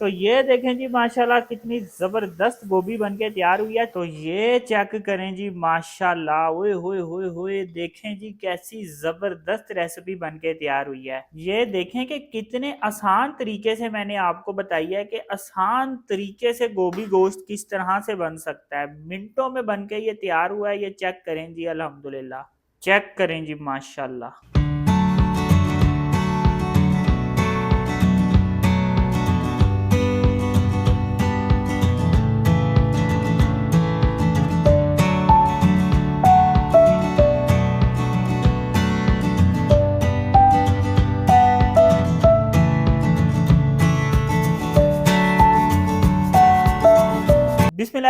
तो ये देखें जी, माशाल्लाह कितनी ज़बरदस्त गोभी बन के तैयार हुई है। तो ये चेक करें जी, माशाल्लाह, ओए होए होए देखें जी कैसी ज़बरदस्त रेसिपी बन के तैयार हुई है। ये देखें कि कितने आसान तरीके से मैंने आपको बताई है कि आसान तरीके से गोभी गोश्त किस तरह से बन सकता है। मिनटों में बन के ये तैयार हुआ है, ये चेक करें जी अलहमदुल्ला चेक करें जी, माशाल्लाह।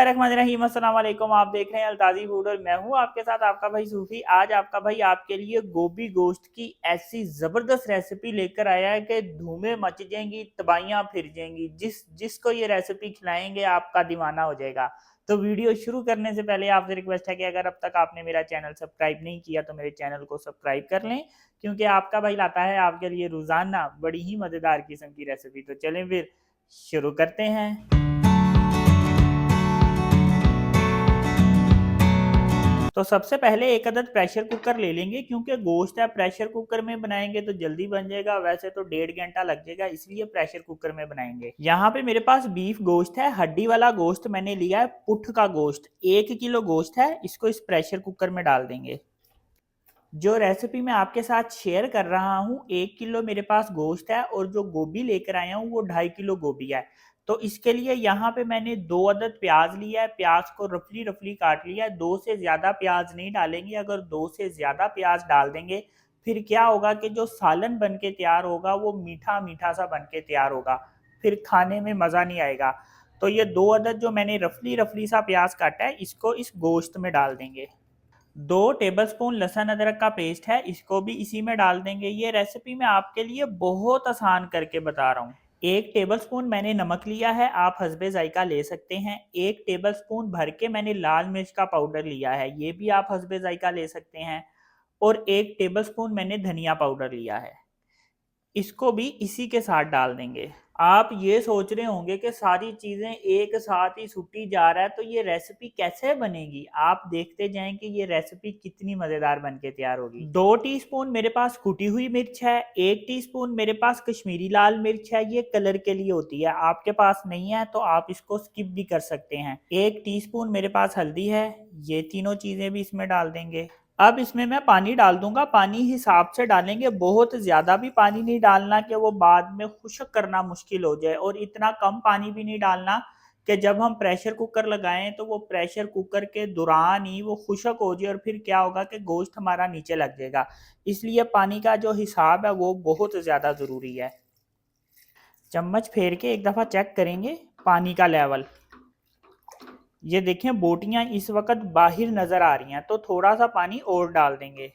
अस्सलाम वालेकुम आप देख रहे हैं अलताजी फ़ूड और मैं हूँ आपके साथ आपका भाई सूफी। आज आपका भाई आपके लिए गोभी गोश्त की ऐसी ज़बरदस्त रेसिपी लेकर आया है कि धूमें मच जाएँगी तबाइयाँ फिर जाएँगी। जिस, जिसको ये रेसिपी खिलाएँगे आपका दीवाना हो जाएगा। तो वीडियो शुरू करने से पहले आपसे रिक्वेस्ट है कि अगर अब तक आपने मेरा चैनल सब्सक्राइब नहीं किया तो मेरे चैनल को सब्सक्राइब कर लें, क्योंकि आपका भाई लाता है आपके लिए रोज़ाना बड़ी ही मज़ेदार किस्म की रेसिपी तो चलें फिर शुरू करते हैं। तो सबसे पहले एक अदद प्रेशर कुकर ले लेंगे, क्योंकि गोश्त है प्रेशर कुकर में बनाएँगे तो जल्दी बन जाएगा, वैसे तो डेढ़ घंटा लग जाएगा, इसलिए प्रेशर कुकर में बनाएँगे। यहाँ पे मेरे पास बीफ गोश्त है, हड्डी वाला गोश्त मैंने लिया है, पुठ का गोश्त, एक किलो गोश्त है, इसको इस प्रेशर कुकर में डाल देंगे। जो रेसिपी मैं आपके साथ शेयर कर रहा हूँ, एक किलो मेरे पास गोश्त है और जो गोभी लेकर आया हूँ, वो ढाई किलो गोभी है। तो इसके लिए यहाँ पे मैंने दो अदद प्याज लिया है, प्याज को रफली रफली काट लिया है। दो से ज़्यादा प्याज नहीं डालेंगे, अगर दो से ज़्यादा प्याज डाल देंगे, फिर क्या होगा कि जो सालन बन के तैयार होगा, वो मीठा मीठा सा बन के तैयार होगा। फिर खाने में मज़ा नहीं आएगा। तो ये दो अदद जो मैंने रफली रफली सा प्याज काटा है, इसको इस गोश्त में डाल देंगे। दो टेबलस्पून लहसुन अदरक का पेस्ट है, इसको भी इसी में डाल देंगे। ये रेसिपी मैं आपके लिए बहुत आसान करके बता रहा हूँ। एक टेबलस्पून मैंने नमक लिया है, आप हसबे जायका ले सकते हैं। एक टेबलस्पून भर के मैंने लाल मिर्च का पाउडर लिया है, ये भी आप हसबे जायका ले सकते हैं। और एक टेबलस्पून मैंने धनिया पाउडर लिया है। इसको भी इसी के साथ डाल देंगे। आप ये सोच रहे होंगे कि सारी चीज़ें एक साथ ही छुट्टी जा रहा है तो ये रेसिपी कैसे बनेगी? आप देखते जाएँ कि ये रेसिपी कितनी मज़ेदार बन के तैयार होगी। दो टीस्पून मेरे पास कुटी हुई मिर्च है, एक टीस्पून मेरे पास कश्मीरी लाल मिर्च है, ये कलर के लिए होती है। आपके पास नहीं है तो आप इसको स्किप भी कर सकते हैं। एक टी मेरे पास हल्दी है, ये तीनों चीज़ें भी इसमें डाल देंगे। अब इसमें मैं पानी डाल दूँगा। पानी हिसाब से डालेंगे। बहुत ज़्यादा भी पानी नहीं डालना कि वो बाद में खुशक करना मुश्किल हो जाए और इतना कम पानी भी नहीं डालना कि जब हम प्रेशर कुकर लगाएँ तो वो प्रेशर कुकर के दौरान ही वो खुशक हो जाए और फिर क्या होगा कि गोश्त हमारा नीचे लग जाएगा। इसलिए पानी का जो हिसाब है वो बहुत ज़्यादा ज़रूरी है। चम्मच फेर के एक दफ़ा चेक करेंगे पानी का लेवल। ये देखें, बोटियाँ इस वक्त बाहर नज़र आ रही हैं तो थोड़ा सा पानी और डाल देंगे।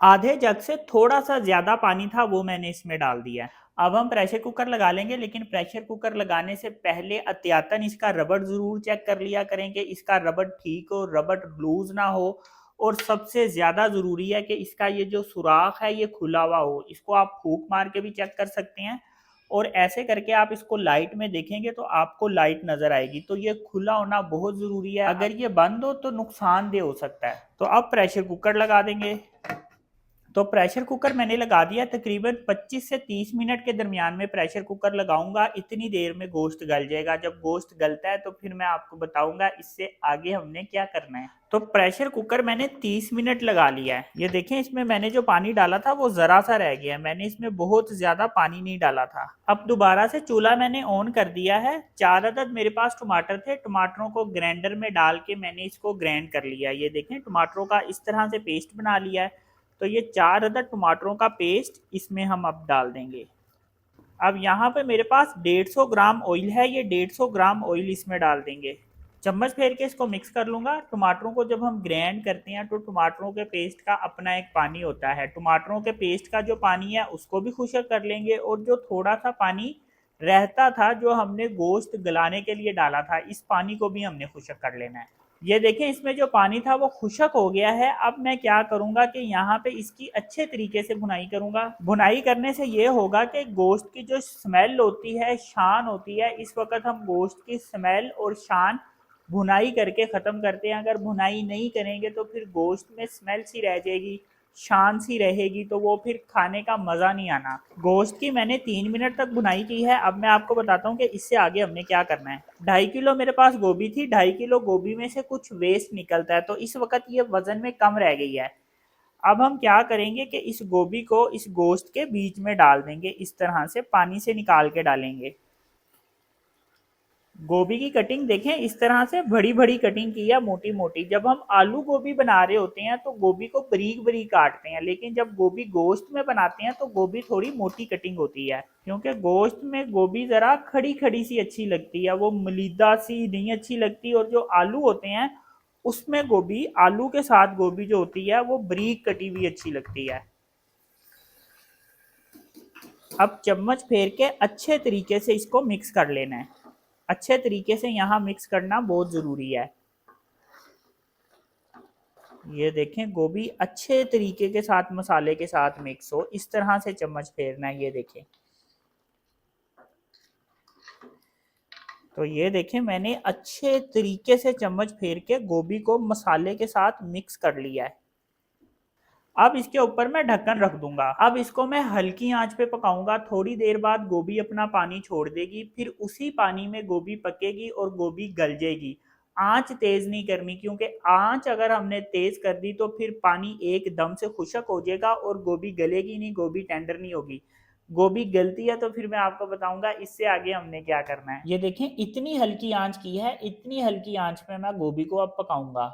आधे जग से थोड़ा सा ज़्यादा पानी था, वो मैंने इसमें डाल दिया है। अब हम प्रेशर कुकर लगा लेंगे, लेकिन प्रेशर कुकर लगाने से पहले अत्यातन इसका रबड़ ज़रूर चेक कर लिया करें कि इसका रबड़ ठीक हो, रबड़ लूज ना हो, और सबसे ज़्यादा ज़रूरी है कि इसका ये जो सुराख है, ये खुला हुआ हो। इसको आप फूक मार के भी चेक कर सकते हैं। और ऐसे करके आप इसको लाइट में देखेंगे तो आपको लाइट नज़र आएगी। तो ये खुला होना बहुत ज़रूरी है। अगर ये बंद हो तो नुकसानदेह हो सकता है। तो अब प्रेशर कुकर लगा देंगे। तो प्रेशर कुकर मैंने लगा दिया तकरीबन 25 से 30 मिनट के दरमियान में प्रेशर कुकर लगाऊँगा। इतनी देर में गोश्त गल जाएगा। जब गोश्त गलता है तो फिर मैं आपको बताऊँगा इससे आगे हमने क्या करना है। तो प्रेशर कुकर मैंने 30 मिनट लगा लिया है। ये देखें, इसमें मैंने जो पानी डाला था वो ज़रा सा रह गया मैंने इसमें बहुत ज़्यादा पानी नहीं डाला था। अब दोबारा से चूल्हा मैंने ऑन कर दिया है। चार अदद मेरे पास टमाटर थे। टमाटरों को ग्राइंडर में डाल के मैंने इसको ग्राइंड कर लिया ये देखें, टमाटरों का इस तरह से पेस्ट बना लिया है। तो ये चार अदर टमाटरों का पेस्ट इसमें हम अब डाल देंगे। अब यहाँ पे मेरे पास 150 ग्राम ऑयल है, ये 150 ग्राम ऑयल इसमें डाल देंगे। चम्मच फेर के इसको मिक्स कर लूँगा। टमाटरों को जब हम ग्रैंड करते हैं तो टमाटरों के पेस्ट का अपना एक पानी होता है। टमाटरों के पेस्ट का जो पानी है, उसको भी खुशक कर लेंगे और जो थोड़ा सा पानी रहता था, जो हमने गोश्त गलाने के लिए डाला था, इस पानी को भी हमने खुशक कर लेना है। ये देखें, इसमें जो पानी था वो खुशक हो गया है। अब मैं क्या करूँगा कि यहाँ पे इसकी अच्छे तरीके से बुनाई करूँगा। बुनाई करने से ये होगा कि गोश्त की जो स्मेल होती है, शान होती है, इस वक्त हम गोश्त की स्मेल और शान भुनाई करके ख़त्म करते हैं। अगर भुनाई नहीं करेंगे तो फिर गोश्त में स्मेल सी रह जाएगी। शान सी रहेगी तो वो फिर खाने का मज़ा नहीं आना। गोश्त की मैंने तीन मिनट तक बुनाई की है। अब मैं आपको बताता हूँ कि इससे आगे हमने क्या करना है। ढाई किलो मेरे पास गोभी थी। ढाई किलो गोभी में से कुछ वेस्ट निकलता है तो इस वक्त ये वज़न में कम रह गई है। अब हम क्या करेंगे कि इस गोभी को इस गोश्त के बीच में डाल देंगे। इस तरह से पानी से निकाल के डालेंगे। गोभी की कटिंग देखें, इस तरह से बड़ी बड़ी कटिंग की है मोटी मोटी जब हम आलू गोभी बना रहे होते हैं तो गोभी को बरीक बरीक काटते हैं, लेकिन जब गोभी गोश्त में बनाते हैं तो गोभी थोड़ी मोटी कटिंग होती है, क्योंकि गोश्त में गोभी ज़रा खड़ी खड़ी सी अच्छी लगती है, वो मलिदा सी नहीं अच्छी लगती, और जो आलू होते हैं, उसमें गोभी, आलू के साथ गोभी जो होती है, वो बरीक कटी हुई अच्छी लगती है। अब चम्मच फेर के अच्छे तरीके से इसको मिक्स कर लेना है। अच्छे तरीके से यहाँ मिक्स करना बहुत ज़रूरी है। ये देखें, गोभी अच्छे तरीके के साथ, मसाले के साथ मिक्स हो, इस तरह से चम्मच फेरना, ये देखें। तो ये देखें, मैंने अच्छे तरीके से चम्मच फेर के गोभी को मसाले के साथ मिक्स कर लिया है। अब इसके ऊपर मैं ढक्कन रख दूँगा। अब इसको मैं हल्की आँच पे पकाऊँगा। थोड़ी देर बाद गोभी अपना पानी छोड़ देगी, फिर उसी पानी में गोभी पकेगी और गोभी गल जाएगी आँच तेज नहीं करनी, क्योंकि आँच अगर हमने तेज कर दी तो फिर पानी एकदम से खुशक हो जाएगा और गोभी गलेगी नहीं, गोभी टेंडर नहीं होगी। गोभी गलती है तो फिर मैं आपको बताऊँगा इससे आगे हमने क्या करना है। ये देखें, इतनी हल्की आँच की है, इतनी हल्की आँच पे मैं गोभी को अब पकाऊँगा।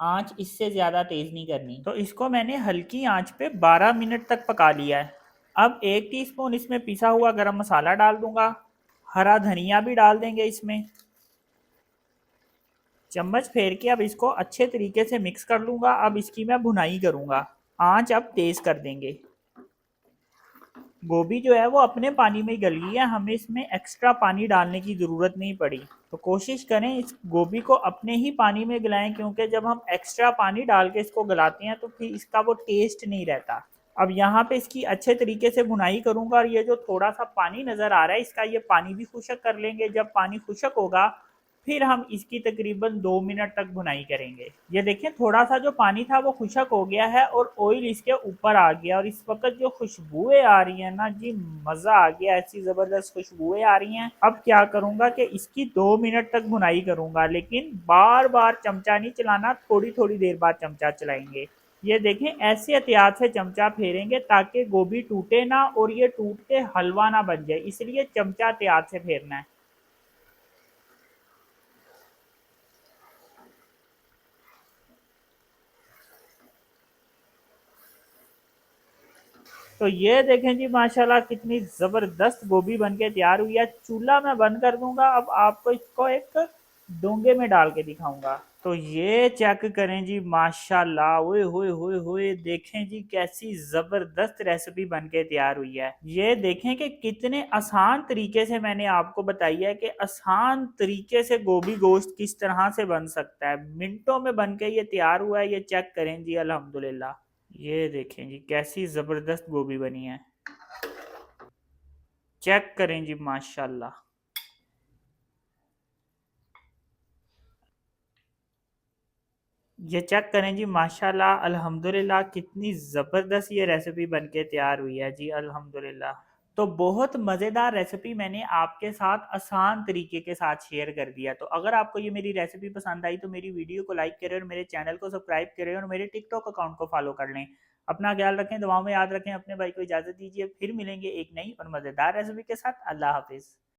आँच इससे ज़्यादा तेज़ नहीं करनी। तो इसको मैंने हल्की आँच पे 12 मिनट तक पका लिया है। अब एक टीस्पून इसमें पिसा हुआ गरम मसाला डाल दूँगा। हरा धनिया भी डाल देंगे इसमें। चम्मच फेर के अब इसको अच्छे तरीके से मिक्स कर लूँगा। अब इसकी मैं भुनाई करूँगा। आँच अब तेज़ कर देंगे। गोभी जो है वो अपने पानी में ही गल गई है। हमें इसमें एक्स्ट्रा पानी डालने की ज़रूरत नहीं पड़ी। तो कोशिश करें इस गोभी को अपने ही पानी में गलाएँ, क्योंकि जब हम एक्स्ट्रा पानी डाल के इसको गलाते हैं तो फिर इसका वो टेस्ट नहीं रहता। अब यहाँ पे इसकी अच्छे तरीके से बुनाई करूँगा और ये जो थोड़ा सा पानी नज़र आ रहा है, इसका ये पानी भी खुशक कर लेंगे। जब पानी खुशक होगा फिर हम इसकी तकरीबन दो मिनट तक भुनाई करेंगे। ये देखें थोड़ा सा जो पानी था वो खुशक हो गया है और ऑयल इसके ऊपर आ गया और इस वक्त जो खुशबुएँ आ रही हैं ना जी, मज़ा आ गया, ऐसी ज़बरदस्त खुशबुएँ आ रही हैं। अब क्या करूँगा कि इसकी दो मिनट तक भुनाई करूँगा, लेकिन बार बार चमचा नहीं चलाना थोड़ी थोड़ी देर बाद चमचा चलाएँगे। ये देखें, ऐसे एहतियात से चमचा फेरेंगे ताकि गोभी टूटे ना और ये टूट के हलवा ना बन जाए, इसलिए चमचा एहतियात से फेरना है। तो ये देखें जी, माशाल्लाह कितनी ज़बरदस्त गोभी बन के तैयार हुई है। चूल्हा मैं बंद कर दूँगा। अब आपको इसको एक डोंगे में डाल के दिखाऊँगा। तो ये चेक करें जी, माशाल्लाह, ओए होए होए देखें जी, कैसी ज़बरदस्त रेसिपी बन के तैयार हुई है। ये देखें कि कितने आसान तरीके से मैंने आपको बताई है कि आसान तरीके से गोभी गोश्त किस तरह से बन सकता है। मिनटों में बन के ये तैयार हुआ है, ये चेक करें जी, अल्हम्दुलिल्लाह। ये देखें जी, कैसी ज़बरदस्त गोभी बनी है। चेक करें जी, माशाल्लाह। ये चेक करें जी, माशाल्लाह, अल्हम्दुलिल्लाह, कितनी ज़बरदस्त ये रेसिपी बनके तैयार हुई है जी, अल्हम्दुलिल्लाह। तो बहुत मज़ेदार रेसिपी मैंने आपके साथ आसान तरीके के साथ शेयर कर दिया। तो अगर आपको ये मेरी रेसिपी पसंद आई तो मेरी वीडियो को लाइक करें और मेरे चैनल को सब्सक्राइब करें और मेरे टिकटॉक अकाउंट को फॉलो कर लें। अपना ख्याल रखें दवाओं में याद रखें, अपने भाई को इजाज़त दीजिए। फिर मिलेंगे एक नई और मज़ेदार रेसिपी के साथ। अल्लाह हाफिज़।